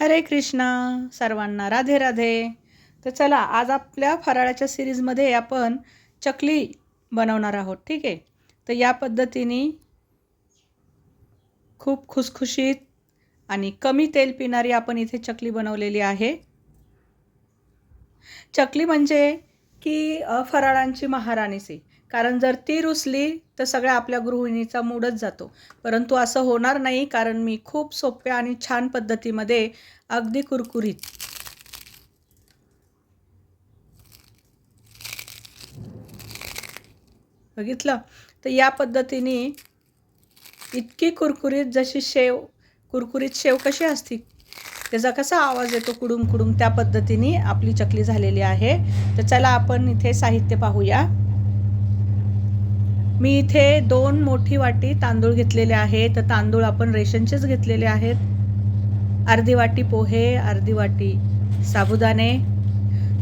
हरे कृष्णा सर्वांना राधे राधे. तर चला आज आपल्या फराळाच्या सिरीजमध्ये आपण चकली बनवणार आहोत ठीक आहे? तर या पद्धतीने खूप खुसखुशीत आणि कमी तेल पिणारी आपण इथे चकली बनवलेली आहे. चकली म्हणजे की फराळांची महाराणीसी. कारण जर ती रुसली तर सगळ्या आपल्या गृहिणीचा मूडच जातो. परंतु असं होणार नाही कारण मी खूप सोप्या आणि छान पद्धतीमध्ये अगदी कुरकुरीत. बघितलं? तर या पद्धतीने इतकी कुरकुरीत जशी शेव कुरकुरीत शेव कशी असती त्याचा कसा आवाज येतो कुडूम कुडूम त्या पद्धतीने आपली चकली झालेली आहे. तर चला आपण इथे साहित्य पाहूया. मी इथे दोन मोठी वाटी तांदूळ घेतलेले आहेत. तर तांदूळ आपण रेशनचेच घेतलेले आहेत. अर्धी वाटी पोहे अर्धी वाटी साबुदाणे.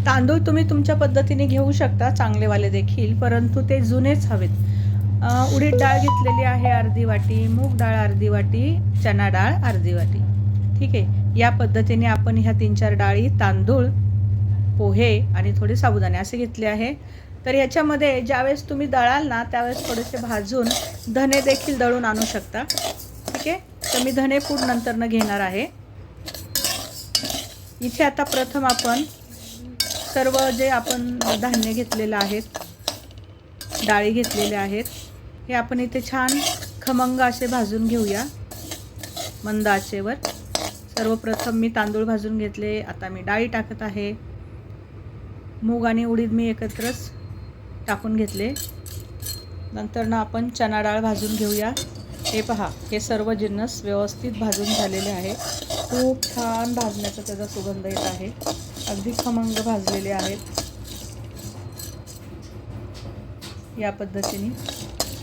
तांदूळ तुम्ही तुमच्या पद्धतीने घेऊ शकता चांगलेवाले देखील परंतु ते जुनेच हवेत. उडीद डाळ घेतलेली आहे अर्धी वाटी मूग डाळ अर्धी वाटी चना डाळ अर्धी वाटी. ठीक आहे? या पद्धतीने आपण ह्या तीन चार डाळी तांदूळ पोहे आणि थोडे साबुदाणे असे घेतले आहे. तर ह्याच्यामध्ये ज्यावेळेस तुम्ही दळाल ना त्यावेळेस थोडेसे भाजून धने देखील दळून आणू शकता. ठीक आहे? तर मी धने पूड नंतरनं घेणार आहे. इथे आता प्रथम आपण सर्व जे आपण धान्य घेतलेलं आहेत डाळी घेतलेल्या आहेत हे आपण इथे छान खमंग असे भाजून घेऊया. मंद आचेवर. सर्वप्रथम मी तांदूळ भाजून घेतले. आता मी डाळी टाकत आहे. मूग आणि उडीद मी एकत्रच टाकून घेतले. नंतर ना आपण चना डाळ भाजून घेऊया. हे पहा हे सर्व जिन्नस व्यवस्थित भाजून झालेले आहे. खूप छान भाजण्याचा त्याचा सुगंध येत आहे. अगदी खमंग भाजलेले आहेत. या पद्धतीने.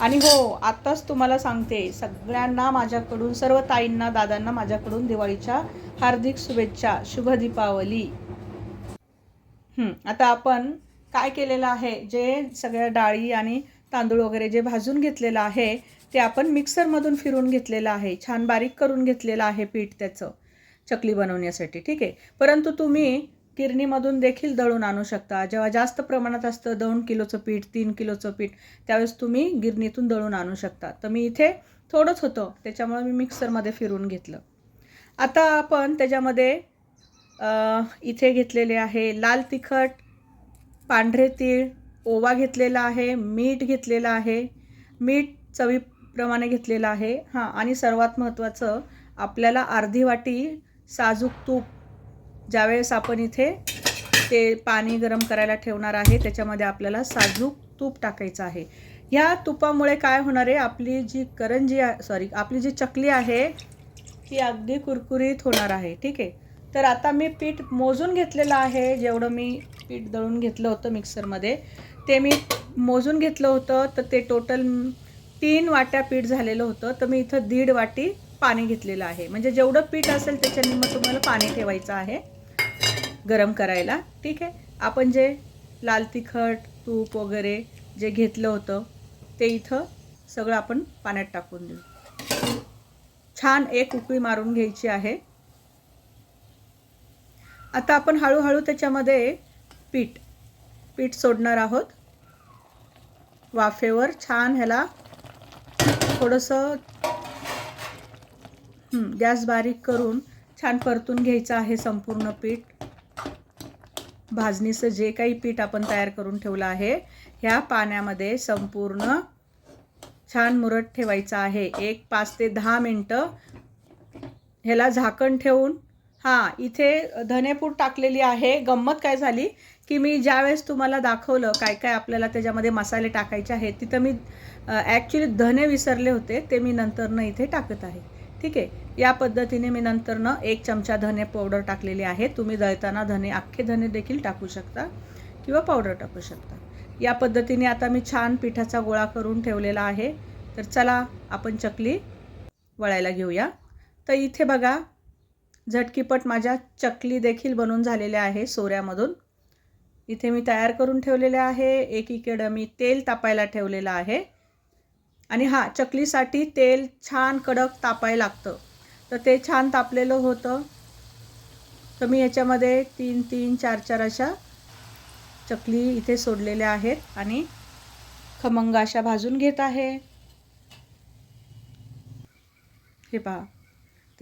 आणि हो आत्ताच तुम्हाला सांगते सगळ्यांना माझ्याकडून सर्व ताईंना दादांना माझ्याकडून दिवाळीच्या हार्दिक शुभेच्छा शुभ दीपावली. आता आपण काय केलेलं आहे? जे सगळ्या डाळी आणि तांदूळ वगैरे जे भाजून घेतलेलं आहे ते आपण मिक्सरमधून फिरून घेतलेलं आहे. छान बारीक करून घेतलेलं आहे पीठ त्याचं चकली बनवण्यासाठी. ठीक आहे? परंतु तुम्ही गिरणीमधून देखील दळून आणू शकता. जेव्हा जास्त प्रमाणात असतं दोन किलोचं पीठ तीन किलोचं पीठ त्यावेळेस तुम्ही गिरणीतून दळून आणू शकता. तर मी इथे थोडंच होतं. त्याच्यामुळे मी मिक्सरमध्ये फिरून घेतलं. आता आपण त्याच्यामध्ये इथे घेतलेले आहे लाल तिखट पांढरे तीळ ओवा घेतलेला आहे मीठ घेतलेलं आहे मीठ चवीप्रमाणे घेतलेलं आहे. हां आणि सर्वात महत्त्वाचं आपल्याला अर्धी वाटी साजूक तूप ज्यावेळेस आपण इथे ते पाणी गरम करायला ठेवणार आहे त्याच्यामध्ये आपल्याला साजूक तूप टाकायचं आहे. ह्या तुपामुळे काय होणार आहे आपली जी करंजी सॉरी आपली जी चकली आहे ती अगदी कुरकुरीत होणार आहे ठीक आहे? तर आता मी पीठ मोजून घेतलेलं आहे. जेवढं मी पीठ दळून घेतलं होतं मिक्सरमध्ये ते मी मोजून घेतलं होतं. तर ते टोटल तीन वाट्या पीठ झालेलं होतं. तर मी इथं दीड वाटी पाणी घेतलेलं आहे. म्हणजे जेवढं पीठ असेल त्याच्याने मग तुम्हाला पाणी ठेवायचं आहे गरम करायला. ठीक आहे? आपण जे लाल तिखट तूप वगैरे जे घेतलं होतं ते इथं सगळं आपण पाण्यात टाकून देऊ. छान एक उकळी मारून घ्यायची आहे. आता आपण हळूहळू त्याच्यामध्ये पीठ पीठ सोडणार आहोत. वाफेवर छान ह्याला थोडंसं गॅस बारीक करून छान परतून घ्यायचं आहे संपूर्ण पीठ. भाजणीचं जे काही पीठ आपण तयार करून ठेवलं आहे ह्या पाण्यामध्ये संपूर्ण छान मुरट ठेवायचं आहे. एक पाच ते दहा मिनटं ह्याला झाकण ठेवून हां इथे धनेपूड टाकलेली आहे. गंमत काय झाली? की मी ज्यावेळेस तुम्हाला दाखवलं काय काय आपल्याला त्याच्यामध्ये मसाले टाकायचे आहेत तिथं मी ॲक्च्युली धने विसरले होते ते मी नंतरनं इथे टाकत आहे. ठीक आहे? या पद्धतीने मी नंतरनं एक चमचा धने पावडर टाकलेली आहे. तुम्ही दळताना धने अख्खे धने देखील टाकू शकता किंवा पावडर टाकू शकता. या पद्धतीने आता मी छान पिठाचा गोळा करून ठेवलेला आहे. तर चला आपण चकली वळायला घेऊया. तर इथे बघा झटकीपट माझ्या चकली देखील बनून झालेल्या आहे सोऱ्यामधून. इथे मी तयार करून ठेवलेले आहे. एकीकडं मी तेल तापायला ठेवलेलं आहे. आणि हां चकलीसाठी तेल छान कडक तापायला लागतं. तर ते छान तापलेलं होतं. तर मी याच्यामध्ये तीन तीन चार चार अशा चकली इथे सोडलेल्या आहेत आणि खमंग अशा भाजून घेत आहे. हे पहा.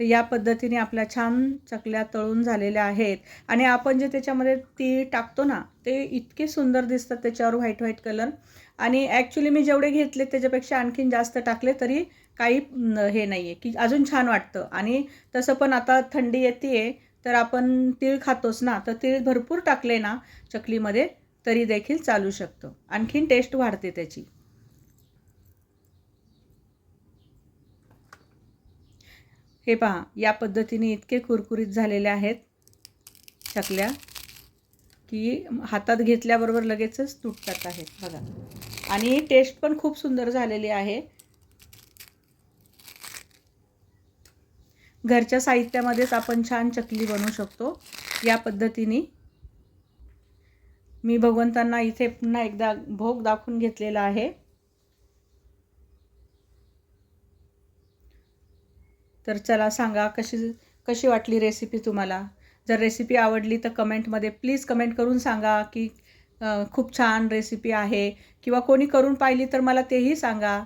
तर या पद्धतीने आपल्या छान चकल्या तळून झालेल्या आहेत. आणि आपण जे त्याच्यामध्ये तीळ टाकतो ना ते इतके सुंदर दिसतात त्याच्यावर व्हाईट व्हाईट कलर आणि ॲक्च्युली मी जेवढे घेतले त्याच्यापेक्षा आणखीन जास्त टाकले तरी काही हे नाही आहे की अजून छान वाटतं. आणि तसं पण आता थंडी येते आहे तर आपण तीळ खातोच ना तर तीळ भरपूर टाकले ना चकलीमध्ये तरी देखील चालू शकतं. आणखीन टेस्ट वाढते त्याची. हे पहा या पद्धतीने इतके कुरकुरीत झालेले आहेत. चकल्या की हातात घेतल्याबरोबर लगेचच तुटतात आहेत बघा. आणि टेस्ट पण खूप सुंदर झालेली आहे. घरच्या साहित्यामध्येच आपण छान चकली बनवू शकतो. या पद्धतीने. मी भगवंतांना इथे पुन्हा एकदा भोग दाखवून घेतलेला आहे. तर चला सांगा कशी कशी वाटली रेसिपी तुम्हाला? जर रेसिपी आवडली तर कमेंटमध्ये प्लीज कमेंट करून सांगा की खूप छान रेसिपी आहे किंवा कोणी करून पाहिली तर मला तेही सांगा.